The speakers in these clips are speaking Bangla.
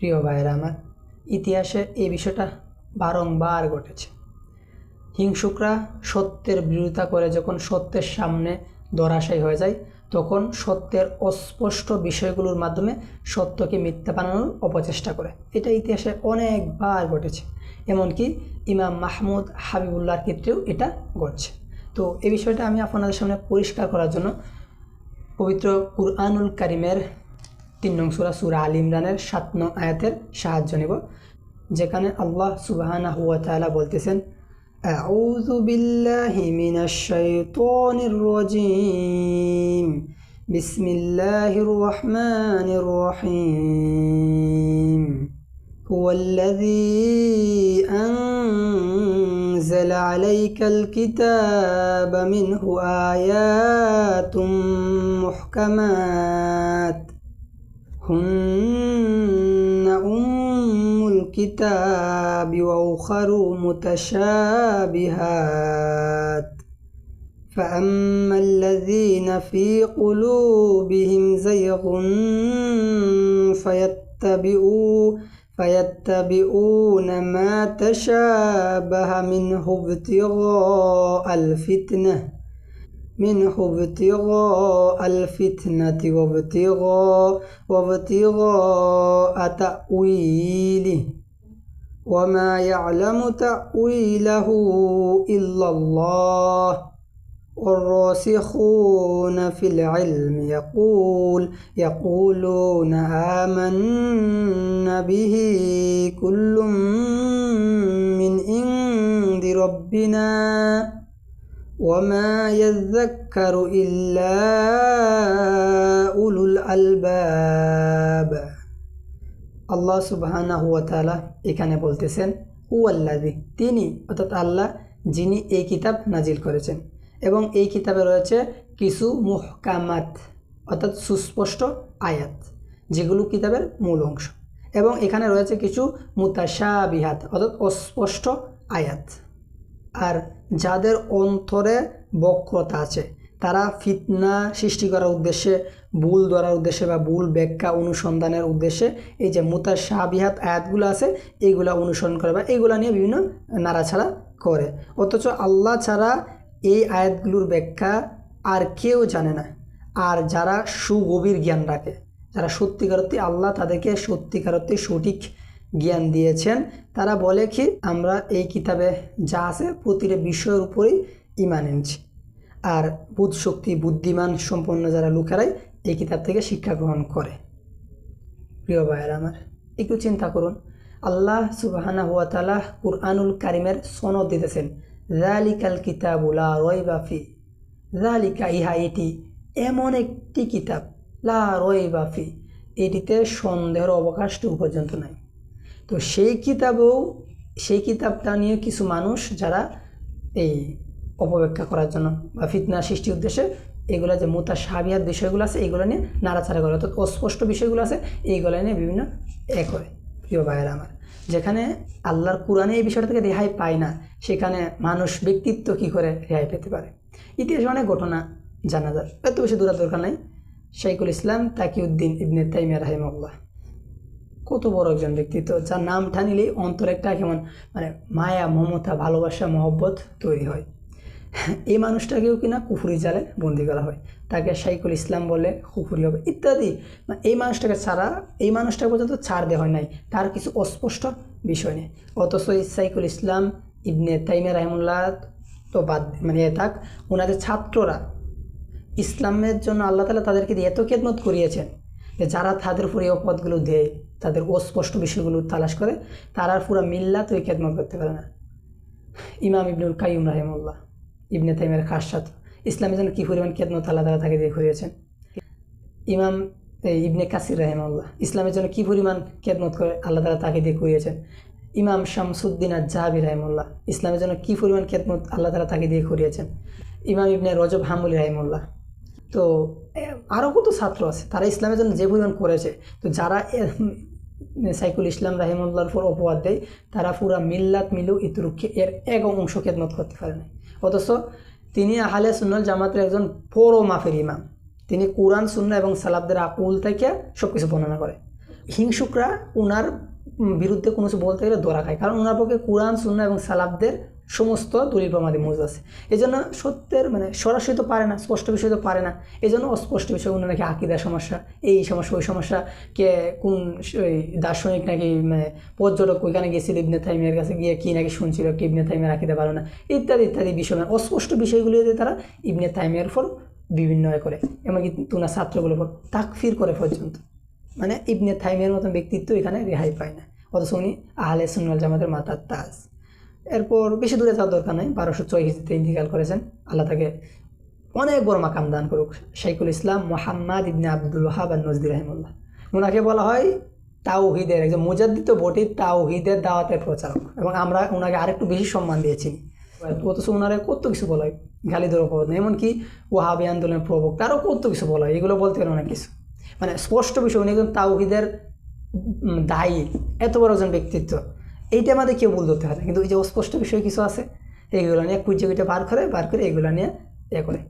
প্রিয় ভাইয়েরা আমার ইতিহাসে এই বিষয়টা বারংবার ঘটেছে। হিংসুকরা সত্যের বিরোধিতা করে যখন সত্যের সামনে ধরাশায়ী হয়ে যায়, তখন সত্যের অস্পষ্ট বিষয়গুলোর মাধ্যমে সত্যকে মিথ্যা বানানোর অপচেষ্টা করে। এটা ইতিহাসে অনেকবার ঘটেছে। এমনকি ইমাম মাহমুদ হাবিবুল্লাহর ক্ষেত্রেও এটা ঘটছে। তো এই বিষয়টা আমি আপনাদের সামনে পরিষ্কার করার জন্য পবিত্র কুরআনুল কারিমের তিন নং সুরা সুরা আল ইমরানের সাত নং আয়াতের সাহায্য নেব যেখানে আল্লাহ সুবাহানা হুয়া তাআলা বলতেছেন أعوذ بالله من الشيطان الرجيم بسم الله الرحمن الرحيم هو الذي أنزل عليك الكتاب منه آيات محكمات هن أم الكتاب وأخر متشابهات فأما الذين في قلوبهم زيغ فيتبعوا فيتبعون ما تشابه منه ابتغاء الفتنه منه ابتغاء الفتنة وابتغاء وابتغاء تأويله. وما يعلم تأويله إلا الله. والراسخون في العلم يقول يقولون آمنا به كل من عند ربنا. وما يذكر إلا أولو الألباب আল্লাহ সুবহানাহু ওয়া তাআলা এখানে বলতেছেন হুয়াল্লাযী তিনি অর্থাৎ আল্লাহ যিনি এই কিতাব নাজিল করেছেন এবং এই কিতাবে রয়েছে কিছু মুহকামাত অর্থাৎ সুস্পষ্ট আয়াত যেগুলো কিতাবের মূল অংশ এবং এখানে রয়েছে কিছু মুতাশাবিহাত অর্থাৎ অস্পষ্ট আয়াত আর যাদের অন্তরে বক্রতা আছে, তারা ফিতনা সৃষ্টি করার উদ্দেশ্যে, ভুল ধরার উদ্দেশ্যে বা ভুল ব্যাখ্যা অনুসন্ধানের উদ্দেশ্যে এই যে মুতার সাবিহাত আয়াতগুলো আছে এইগুলা অনুসরণ করে বা এইগুলো নিয়ে বিভিন্ন নাড়াছাড়া করে। অথচ আল্লাহ ছাড়া এই আয়াতগুলোর ব্যাখ্যা আর কেউ জানে না। আর যারা সুগভীর জ্ঞান রাখে, যারা সত্যিকারত্বে আল্লাহ তাদেরকে সত্যিকারত্বে সঠিক জ্ঞান দিয়েছেন। তারা বলে কি, আমরা এই কিতাবে যা আছে প্রতিটা বিষয়ের উপরেই ইমান এনেছি। আর বুধ শক্তি, বুদ্ধিমান সম্পন্ন যারা লোকেরাই এই কিতাব থেকে শিক্ষা গ্রহণ করে। প্রিয় ভাইয়ের আমার, একটু চিন্তা করুন। আল্লাহ সুবাহানা হুয়া তালা কুরআনুল কারিমের সনদ দিতেছেন জালিকাল কিতাবুলা রয় বাফি জালিকা ইহা এটি এমন একটি কিতাব, লা রয় বাফি এটিতে সন্দেহের অবকাশটুকু পর্যন্ত নাই। তো সেই কিতাবেও, সেই কিতাবটা নিয়ে কিছু মানুষ যারা এই অপব্যাখ্যা করার জন্য বা ফিতনা সৃষ্টির উদ্দেশ্যে এগুলো যে মোতা সাবিয়াত বিষয়গুলো আছে এইগুলো নিয়ে নাড়াচাড়া করে। অর্থাৎ অস্পষ্ট বিষয়গুলো আছে, এইগুলো নিয়ে বিভিন্ন এ করে, প্রিয় ভাইয়েরা আমার। যেখানে আল্লাহর কোরআনে এই বিষয়টা থেকে রেহাই পায় না, সেখানে মানুষ ব্যক্তিত্ব কি করে রেহাই পেতে পারে? ইতিহাসে অনেক ঘটনা জানা যায়, এত বেশি দূরার দরকার নাই। শাইকুল ইসলাম তাকিউদ্দিন ইবনে তাইমিয়া রাহিমাল্লাহ কত বড় একজন ব্যক্তিত্ব যার নাম টানিলেই অন্তর একটা কেমন মানে মায়া, মমতা, ভালোবাসা, মহব্বত তৈরি হয়। এই মানুষটাকেও কিনা কুফুরি জালে বন্দি করা হয়। তাকে শাইকুল ইসলাম বলে কুফুরি হবে। ইত্যাদি। এই মানুষটাকে ছাড়া, এই মানুষটা পর্যন্ত ছাড় দেওয়া হয় নাই। তার কিছু অস্পষ্ট বিষয় নেই। অথচ সাইকুল ইসলাম, ইবনে তাইমিয়া রাহিমুল্লাহ তো বাদ মানে থাক ওনাদের ছাত্ররা ইসলামের জন্য আল্লাহ তালা তাদেরকে এত খেদমত করিয়েছেন যে যারা তাদের উপর এই অপদগুলো দেয়। তাদের অস্পষ্ট বিষয়গুলো তালাশ করে, তারা পুরো মিল্লাত ওই খেদমত করতে পারে না। ইমাম ইবনুল কাইম রাহিমুল্লাহ ইবনে তাইমের খাস ছাত্র ইসলামের জন্য কী পরিমাণ খেদমত আল্লাহ তালা তাকে দিয়ে করিয়েছেন? ইমাম ইবনে কাসির রাহিমুল্লাহ ইসলামের জন্য কী পরিমাণ খেদমত করে আল্লাহ তালা তাকে দিয়ে করিয়েছেন? ইমাম শামসুদ্দিন আর জাহাবি রাহিমুল্লাহ ইসলামের জন্য কী পরিমাণ খেদমত আল্লাহ তালা তাকে দিয়ে করিয়েছেন? ইমাম ইবনে রজব হামুল রাহিমুল্লাহ তো আরও কত ছাত্র আছে? তারা ইসলামের জন্য যে পরিমাণ করেছে, তো যারা সাইকুল ইসলাম রাহিমুল্লাহর ফোর অপবাদ দেয় তারা পুরা মিল্লাত মিলু ইতরুক্ষে এর এক অংশ খেদমত করতে পারে অথচ তিনি আহলে সুন্নল জামাতের একজন বড় মাফের ইমাম। তিনি কোরআন সুন্না এবং সালাবদের আকুল থেকে সব কিছু বর্ণনা করে। হিংসুকরা উম, বিরুদ্ধে কোনো কিছু বলতে গেলে দোরা খায়। কারণ ওনার পক্ষে কোরআন সুন্না এবং সালাবদের সমস্ত দলিল প্রমাদি মজুদ আছে। এই জন্য সত্যের মানে সরাসরি তো পারে না, স্পষ্ট বিষয় তো পারে না। এই জন্য অস্পষ্ট বিষয় উনি নাকি আকিদার সমস্যা, এই সমস্যা, ওই সমস্যা, কে কোন ওই দার্শনিক নাকি মানে পর্যটক ওইখানে গেছিল ইবনে থাইমের কাছে গিয়ে কি নাকি শুনছিল, কি ইবনে থাইমের আকিদা পারো না, ইত্যাদি ইত্যাদি বিষয় মানে অস্পষ্ট বিষয়গুলি দিয়ে তারা ইবনে থাইমের উপর বিভিন্ন করে। এমনকি তুনা ছাত্রগুলোর উপর তাকফির করে পর্যন্ত। মানে ইবনে থাইমের মতন ব্যক্তিত্ব এখানে রেহাই পায় না। অথচ উনি আহলে সুন্নাল জামাতের মাতার তাজ এরপর বেশি দূরে যাওয়ার দরকার নেই। বারোশো ছয় হিজড়িতে ইন্তিকাল করেছেন। আল্লাহ তাকে অনেক বড় মাকাম দান করুক। শাইকুল ইসলাম মোহাম্মদ ইবনে আব্দুল ওহাব আর নজদি রহমুল্লাহ ওনাকে বলা হয় তাওহিদের, একজন মুজাদ্দিত বটি তাওহিদের দাওয়াতের প্রচারক। এবং আমরা ওনাকে আরেকটু বেশি সম্মান দিয়েছি। অথচ ওনারে কত কিছু বলা হয়। গালিদের নেই। এমনকি ওহাবি আন্দোলনের প্রবক্তা আরও কত কিছু বলা হয়। এগুলো বলতে গেলে অনেক কিছু। মানে স্পষ্ট বিষয়, উনি একজন তাওহিদের দায়ী। এত বড় একজন ব্যক্তিত্ব। এইটা আমাদের কেউ ভুল ধরতে পারে কিন্তু ওই যে অস্পষ্ট বিষয় কিছু আছে এইগুলো নিয়ে কুইটে বার করে বার করে এগুলো নিয়ে এ করে।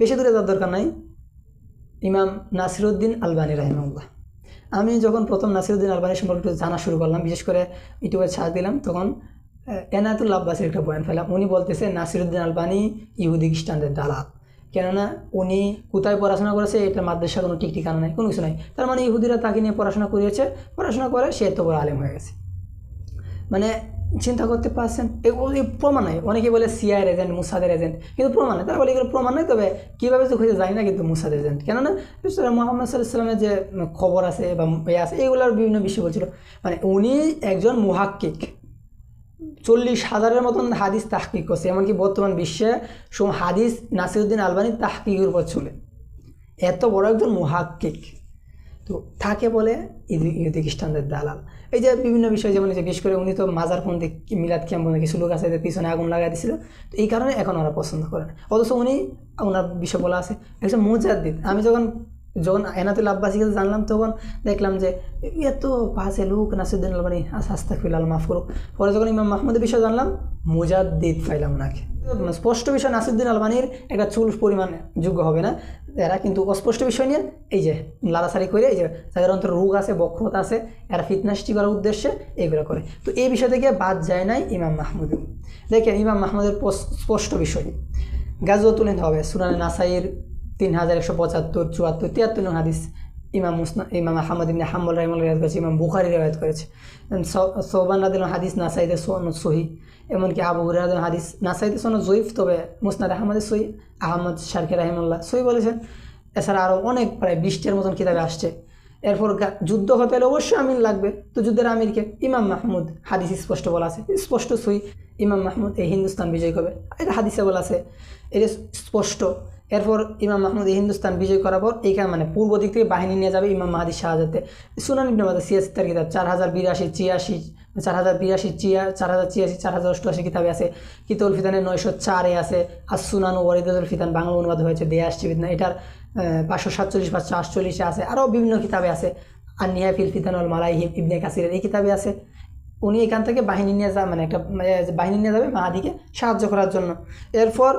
বেশি দূরে যাওয়ার দরকার নাই। ইমাম নাসিরুদ্দিন আলবানী রাহিমাল্লাহ আমি যখন প্রথম নাসিরুদ্দিন আলবানী সম্পর্কে একটু জানা শুরু করলাম, বিশেষ করে ইউটিউবে ছাড় দিলাম, তখন এনায়তুল আব্বাসের একটা বয়ান ফেলাম উনি বলতেছে, নাসিরুদ্দিন আলবানী ইহুদি খ্রিস্টানদের দালাল। কেননা উনি কোথায় পড়াশোনা করেছে এটা মাদ্রাসা কোনো ঠিক ঠিকানা নেই, কোনো কিছু নাই। তার মানে ইহুদিরা তাকে নিয়ে পড়াশোনা করিয়েছে। পড়াশোনা করে সে এত বড় আলেম হয়ে গেছে। মানে চিন্তা করতে পারছেন, এগুলো প্রমাণ নয় অনেকে বলে সিআইয়ের এজেন্ট মুসাদের এজেন্ট কিন্তু প্রমাণ নয় তারা বলে এগুলো প্রমাণ নয়, তবে কীভাবে তো খুঁজে যায় না, কিন্তু মুসাদ এজেন্ট কেননা মোহাম্মদ সাল্লাহ সাল্লামের যে খবর আছে বা এ আছে, এগুলোর বিভিন্ন বিষয় বলছিল। মানে উনি একজন মুহাক্কিক। চল্লিশ হাজারের মতন হাদিস তাহকিক করছে, এমনকি বর্তমান বিশ্বে হাদিস নাসিরুদ্দিন আলবানি তাহকিকের উপর চলে। এত বড় একজন মুহাক্কিক। তো তাকে বলে ইহুদি খ্রিস্টানদের দালাল। এই যে বিভিন্ন বিষয় যেমন বিশেষ করে উনি তো মাজার পন্থী মিলাদ ক্যাম্প কিছু লোক আছে পিছনে আগুন লাগাই দিছিল। তো এই কারণে এখন ওরা পছন্দ করে না। অথচ উনি ওনার বিষয় বলা আছে, একজন মুজাদ্দিদ। আমি যখন যখন এনাতুল আব্বাসীকে জানলাম, তখন দেখলাম যে, এত পাশে লোক নাসিরুদ্দিন আলবানি। আস্তা ফিলাল মাফ করুক। পরে যখন ইমাম মাহমুদের বিষয়ে জানলাম, মুজাদ্দিদ পাইলাম ওনাকে। স্পষ্ট বিষয় নাসিরুদ্দিন আলবানির একটা চুল পরিমাণ যোগ্য হবে না। এরা কিন্তু অস্পষ্ট বিষয় নিয়ে, এই যে লাড়াছাড়ি করে, এই যে, যাদের অন্তর রোগ আছে বক্রতা আছে, এরা ফিটনেসটি করার উদ্দেশ্যে এইগুলো করে। তো এই বিষয় থেকে বাদ যায় নাই ইমাম মাহমুদ। দেখেন, ইমাম মাহমুদের স্পষ্ট বিষয়। গাজও তুলে হবে, সুনানে নাসাইয়ের তিন হাজার একশো পঁচাত্তর, চুয়াত্তর, তিয়াত্তর নং হাদিস ইমাম মুসনা, ইমাম আহমদ ইবনে হাম্বল রাহিমুল রেওয়াজ করেছে, ইমাম বুখারি রেওয়াজ করেছে। সৌবান রাদিল হাদিস নাসাইদে সনদ সহি, এমনকি আবু হুরাদ হাদিস নাসাইদে সনদ জয়ীফ, তবে মুসনাদ আহমদের সহি, আহমদ শারকে রাহিমুল্লাহ সহি বলেছেন। এছাড়া আরও অনেক প্রায় বিশটির মতন কিতাবে আসছে। এরপর যুদ্ধ হতে হলে অবশ্যই আমির লাগবে। তো যুদ্ধের আমিরকে ইমাম মাহমুদ, হাদিস স্পষ্ট বলা আছে, স্পষ্ট সই ইমাম মাহমুদ এই হিন্দুস্তান বিজয় করবে। এটা হাদিসে বলা আছে, এটা স্পষ্ট। এরপর ইমাম মাহমুদ হিন্দুস্তান বিজয় করার পর এইখানে মানে পূর্ব দিক থেকে বাহিনী নিয়ে যাবে ইমাম মাহাদি শাহজাতে সুনান ইবনে মাদা সিয়াসিতার কিতাব চার হাজার বিরাশি চিয়াশি চার হাজার বিরাশি চিয়া চার হাজার চিয়াশি চার হাজার অষ্টআশি কিতাবে আছে। কিতুল ফিতানের নয়শো চারে আছে। আর সুনান ওয়ারিদুল ফিতান বাংলা অনুবাদ হয়েছে, দেয়া আসছে বিদ্যা এটার পাঁচশো সাতচল্লিশ, পাঁচশো আটচল্লিশে আছে। আরও বিভিন্ন কিতাবে আছে। আর নিহাফিল ফিতানুল মালাইহিব ইবনে কাসিরের এই কিতাবে আছে। উনি এখান থেকে বাহিনী নিয়ে যা মানে একটা মানে বাহিনী নিয়ে যাবে মাহাদিকে সাহায্য করার জন্য। এরপর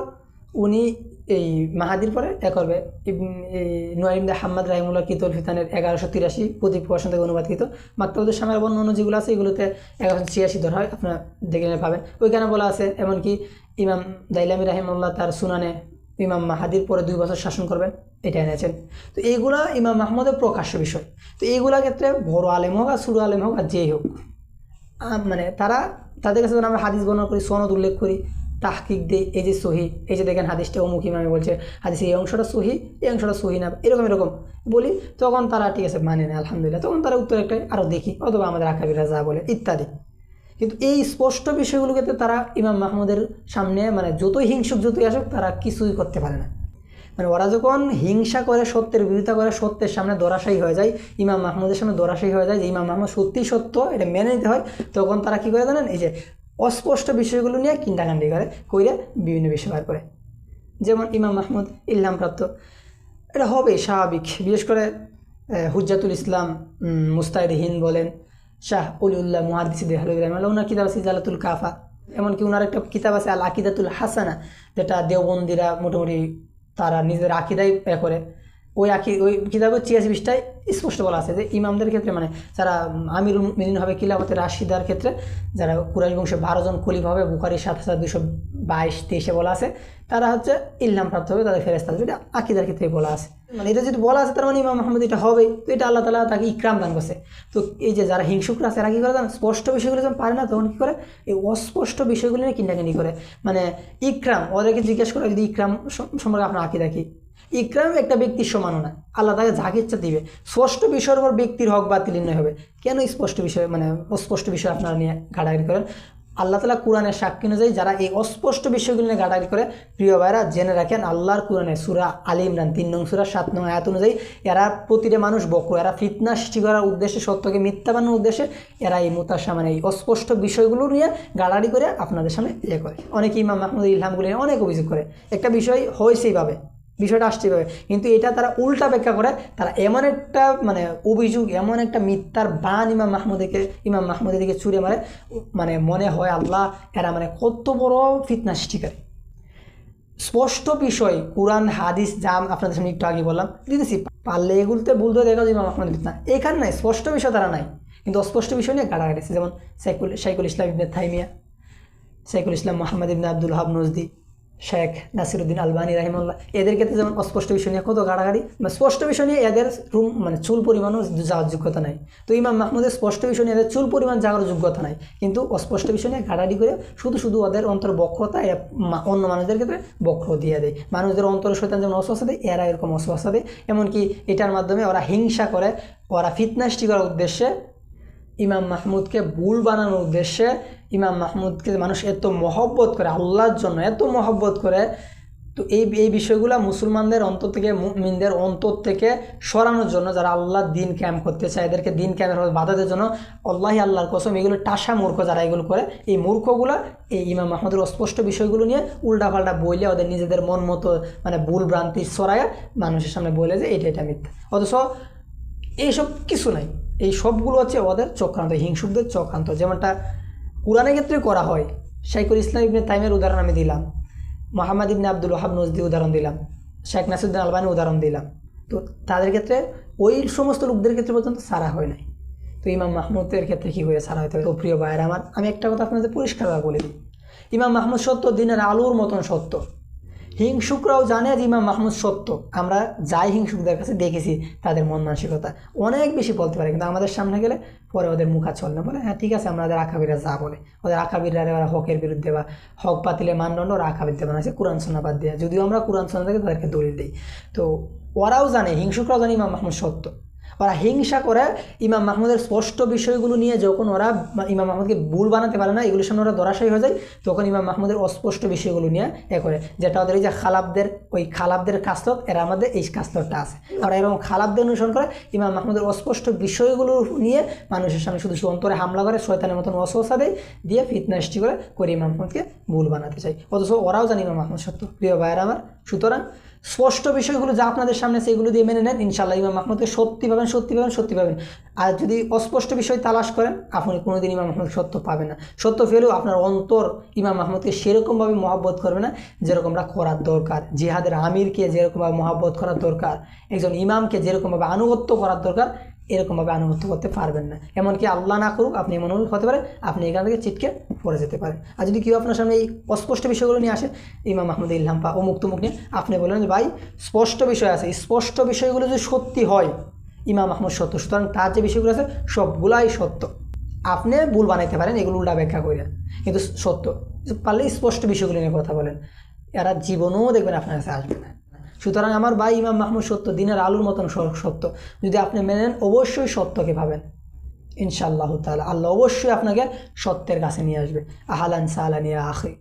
উনি এই মাহাদির পরে এ করবে। ইবন- এই নোয়াইমদা হাম্মদ রাহিমুল্লাহ কিতুল ফিতানের এগারোশো তিরাশি প্রদীপ প্রকাশন থেকে অনুবাদকৃত মাক্তাবুদ্দুর সামের অন্য যেগুলো আছে, এগুলোতে এগারোশো ছিয়াশি ধরা হয়, আপনারা দেখে পাবেন। ওইখানে বলা আছে, এমনকি ইমাম দাইলামি রাহিমুল্লাহ তার সুনানে ইমাম মাহাদির পরে দুই বছর শাসন করবেন এটা এনেছেন। তো এইগুলা ইমাম মাহমুদের প্রকাশ্য বিষয়। তো এইগুলা ক্ষেত্রে বড় আলেম হোক আর সুরু আলেম হোক আর যেই হোক মানে তারা তাদের কাছে যখন আমরা হাদিস বর্ণনা করি, সনদ উল্লেখ করি তাহকিক দিই, এই যে সহি, এই যে দেখেন হাদিসটা অমুক ইমামে বলছে, হাদিসে এই অংশটা সহি, এই অংশটা সহি না, এরকম এরকম। বলি, তখন তারা ঠিক আছে মানে না, আলহামদুলিল্লাহ, তখন তারা উত্তর একটা আরও দেখি, অথবা আমাদের আকাবিরা যা বলে, ইত্যাদি। কিন্তু এই স্পষ্ট বিষয়গুলোকে তারা ইমাম মাহমুদের সামনে মানে যতই হিংসুক যতই আসুক, তারা কিছুই করতে পারে না। মানে ওরা যখন হিংসা করে, সত্যের বিরোধিতা করে, সত্যের সামনে দরাশায়ী হয়ে যায়, ইমাম মাহমুদের সামনে দরাশায়ী হয়ে যায় যে ইমাম মাহমুদ সত্যি সত্য, এটা মেনে নিতে হয়, তখন তারা কী করে জানেন? এই যে অস্পষ্ট বিষয়গুলো নিয়ে কিন্ডাকান্ডি করে কইরে বিভিন্ন বিষয় বার করে। যেমন ইমাম মাহমুদ ইল্লাম প্রাপ্ত এটা হবে স্বাভাবিক। বিশেষ করে আহ, হুজ্জাতুল ইসলাম উম, মুস্তাহিদ হিন্দ বলেন শাহ অলিউল্লাহ মুহাদ্দিস দেহালুল রহমাল্লাহ ওনার কিতাব আছে জালাতুল কাফা। এমনকি ওনার একটা কিতাব আছে আল আকিদাতুল হাসানা যেটা দেওবন্দিরা মোটামুটি তারা নিজের আকিদাই করে। ওই আকি ওই কিতাবের ছিয়াশি পৃষ্ঠায় স্পষ্ট বলা আছে যে ইমামদের ক্ষেত্রে মানে যারা আমির মিদিন হবে কিলাফতের রাশিদার ক্ষেত্রে যারা কুরাইশ বংশে বারো জন খলিফা হবে, বুখারির সাত হাজার দুশো বাইশ, তেইশে বলা আছে, তারা হচ্ছে ইল্লাম প্রাপ্ত হবে, তাদের ফেরেস্তা হবে এটা আকিদার ক্ষেত্রে বলা আছে। মানে এটা যদি বলা আছে, তার মানে ইমাম মাহমুদ এটা হবে, তো এটা আল্লাহ তালা তাকে ইকরাম দান করছে। তো এই যে যারা হিংসুকরা আছে, এরা কী করে জানো? স্পষ্ট বিষয়গুলো যখন পারে না, তখন কী করে? এই অস্পষ্ট বিষয়গুলো নিয়ে কিনাকিনি করে। মানে ইকরাম, ওদেরকে জিজ্ঞেস করে যদি ইকরাম সম- সম্পর্কে আপনার আঁকি কি? ইকরাম একটা ব্যক্তির সমানও না আল্লাহ তাকে যাকে ইচ্ছা দিবে। স্পষ্ট বিষয়ের উপর ব্যক্তির হক বাতিল নির্ণয় হবে। কেন স্পষ্ট বিষয় মানে অস্পষ্ট বিষয় আপনারা নিয়ে ঘাটাঘাটি করেন? আল্লাহ তালা কোরআনের সাক্ষী অনুযায়ী যারা এই অস্পষ্ট বিষয়গুলো নিয়ে ঘাটাঘাটি করে, প্রিয় ভাইরা জেনে রাখেন আল্লাহর কোরআনে সুরা আলী ইমরান তিন নং সুরা, সাত নং আয়াত অনুযায়ী এরা প্রতিটা মানুষ বক্র। এরা ফিতনা সৃষ্টি করার উদ্দেশ্যে, সত্যকে মিথ্যা বানানোর উদ্দেশ্যে এরা এই মোতাসা মানে এই অস্পষ্ট বিষয়গুলো নিয়ে গাড়াড়ি করে আপনাদের সামনে ইয়ে করে। অনেকে ইমাম মাহমুদ ইলহামগুলি অনেক অভিযোগ করে। একটা বিষয় হয়েছে পাবে বিষয়টা আসতে পারে কিন্তু এটা তারা উল্টা ব্যাখ্যা করে, তারা এমন একটা মানে অভিযোগ, এমন একটা মিথ্যার বান ইমাম মাহমুদকে, ইমাম মাহমুদের দিকে ছুঁড়ে মারে মানে মনে হয় আল্লাহ এরা মানে কত বড় ফিতনা সৃষ্টিকারী স্পষ্ট বিষয়, কোরআন, হাদিস জাম আপনাদের সামনে একটু আগে বললাম, দিতেছি। পারলে এগুলোতে ভুল তো দেখা ইমাম মাহমুদ ফিতনা। এখানে নাই, স্পষ্ট বিষয় তারা নাই। কিন্তু অস্পষ্ট বিষয় নিয়ে গাড়াগাড়ি যেমন সাইকুল শাইকুল ইসলাম Ibn Taymiyyah Shaykhul Islam Muhammad ibn Abdul Wahhab Najdi Sheikh Nasiruddin Albani Rahimullah এদের ক্ষেত্রে যেমন অস্পষ্ট বিষয় নিয়ে কত গাড়াগাড়ি মানে স্পষ্ট বিষয় নিয়ে এদের রুম মানে চুল পরিমাণও যাওয়ার যোগ্যতা নাই। তো ইমাম মাহমুদের স্পষ্ট বিষয় নিয়ে এদের চুল পরিমাণ যাওয়ার যোগ্যতা নাই। কিন্তু অস্পষ্ট বিষয় নিয়ে গাড়াগাড়ি করে শুধু শুধু ওদের অন্তর বক্রতা অন্য মানুষদের ক্ষেত্রে বক্র দিয়ে দেয়। মানুষদের অন্তর শৈতান যেমন অস্বস্থা দেয়, এরা এরকম অস্বস্থা দেয়। এমনকি এটার মাধ্যমে ওরা হিংসা করে, ওরা ফিতনাষ্টি করার উদ্দেশ্যে ইমাম মাহমুদকে ভুল বানানোর উদ্দেশ্যে ইমাম মাহমুদকে মানুষ এত মহব্বত করে, আল্লাহর জন্য এত মহব্বত করে, তো এই এই বিষয়গুলো মুসলমানদের অন্তর থেকে, মুমিনদের অন্তর থেকে সরানোর জন্য যারা আল্লাহর দিন ক্যাম্প করতে চায়, এদেরকে দিন ক্যাম্পের বাধা দেওয়ার জন্য আল্লাহ আল্লাহর কসম এগুলো টাসা মূর্খ যারা এগুলো করে, এই মূর্খগুলো এই ইমাম মাহমুদের অস্পষ্ট বিষয়গুলো নিয়ে উল্টাপাল্টা বইলে ওদের নিজেদের মন মতো মানে ভুল ভ্রান্তি সরায় মানুষের সামনে বলে যে এটা এটা মিথ্যা। অথচ এইসব কিছু নাই। এই সবগুলো হচ্ছে ওদের চক্রান্ত, হিংসুকদের চক্রান্ত। যেমনটা কোরআনের ক্ষেত্রে করা হয়। শাইকুল ইসলাম ইবনে তাইমের উদাহরণ আমি দিলাম। মোহাম্মদ ইবনে আব্দুল ওহাব নজদি উদাহরণ দিলাম। শেখ নাসিউদ্দিন আলবানি উদাহরণ দিলাম। তো তাদের ক্ষেত্রে ওই সমস্ত লোকদের ক্ষেত্রে পর্যন্ত সারা হয় নাই। তো ইমাম মাহমুদের ক্ষেত্রে কী হয়ে সারা হতে হবে তো প্রিয় ভাইয়ের আমার, আমি একটা কথা আপনাদের পরিষ্কারভাবে বলে দিই। ইমাম মাহমুদ সত্য, দিনের আলোর মতন সত্য। হিংসুকরাও জানে যে ইমাম মাহমুদ সত্য। আমরা যাই হিংসুকদের কাছে দেখেছি, তাদের মন মানসিকতা অনেক বেশি বলতে পারে, কিন্তু আমাদের সামনে গেলে পরে ওদের মুখা চল না। বলে হ্যাঁ ঠিক আছে আমাদের আকাবিরা যা বলে। ওদের আকাবিরা ওরা হকের বিরুদ্ধে বা হক পাতিলে মানদণ্ড ওরা আকাবিরদের বানাচ্ছে কোরআন সোনা বাদ দেওয়া যদিও আমরা কোরআন সোনা থেকে তাদেরকে দলিল দিই। তো ওরাও জানে, হিংসুকরাও জানে ইমাম মাহমুদ সত্য। ওরা হিংসা করে, ইমাম মাহমুদের স্পষ্ট বিষয়গুলো নিয়ে যখন ওরা ইমাম মাহমুদকে ভুল বানাতে পারে না এগুলোর সামনে ওরা দরাশায়ী হয়ে যায়, তখন ইমাম মাহমুদের অস্পষ্ট বিষয়গুলো নিয়ে এ করে, যেটা ওদের এই যে খালাবদের, ওই খালাবদের কাস্তক এরা আমাদের এই কাস্তকটা আছে। ওরা এরকম খালাবদের অনুসরণ করে, ইমাম মাহমুদের অস্পষ্ট বিষয়গুলো নিয়ে মানুষের সামনে শুধু অন্তরে হামলা করে, শয়তানের মতন অসহসা দেয়, দিয়ে ফিতনা সৃষ্টি করে করে ইমাম মাহমুদকে ভুল বানাতে চাই অথচ ওরাও জানি ইমাম মাহমুদ সত্য। প্রিয় ভাইয়ের আমার, সুতরাং স্পষ্ট বিষয়গুলো যা আপনাদের সামনে সেগুলো দিয়ে মেনে নেন। ইনশাল্লাহ ইমাম মাহমুদকে সত্যি পাবেন সত্যি পাবেন সত্যি পাবেন। আর যদি অস্পষ্ট বিষয় তালাশ করেন, আপনি কোনোদিন ইমাম মাহমুদ সত্য পাবেন না। সত্য পেলেও আপনার অন্তর ইমাম মাহমুদকে সেরকমভাবে মহাব্বত করবে না যেরকমটা করার দরকার। জেহাদের আমিরকে যেরকমভাবে মহাব্বত করার দরকার, একজন ইমামকে যেরকমভাবে আনুগত্য করার দরকার এরকমভাবে আনুগত্য করতে পারবেন না। এমনকি আল্লাহ না করুক, আপনি এমন হতে পারে, আপনি এখান থেকে চিটকে পড়ে যেতে পারেন। আর যদি কেউ আপনার সামনে এই অস্পষ্ট বিষয়গুলো নিয়ে আসে, ইমাম মাহমুদ ইল্লাম পা অমুক তুমুক নিয়ে, আপনি বলেন যে, ভাই, স্পষ্ট বিষয় আছে। স্পষ্ট বিষয়গুলো যদি সত্যি হয়, ইমাম মাহমুদ সত্য। সুতরাং তার যে বিষয়গুলো আছে, সবগুলাই সত্য। আপনি ভুল বানাইতে পারেন, এগুলো উল্টা ব্যাখ্যা করে কিন্তু সত্য। পারলে স্পষ্ট বিষয়গুলো নিয়ে কথা বলেন। এরা জীবনেও দেখবেন আপনার কাছে আসবে না। সুতরাং আমার ভাই ইমাম মাহমুদ সত্য, দিনের আলুর মতন সত্য। যদি আপনি মেনে নেন, অবশ্যই সত্যকে পাবেন ইনশাআল্লাহ তালা আল্লাহ অবশ্যই আপনাকে সত্যের কাছে নিয়ে আসবে। আহালান সাহালানিয়া আখি।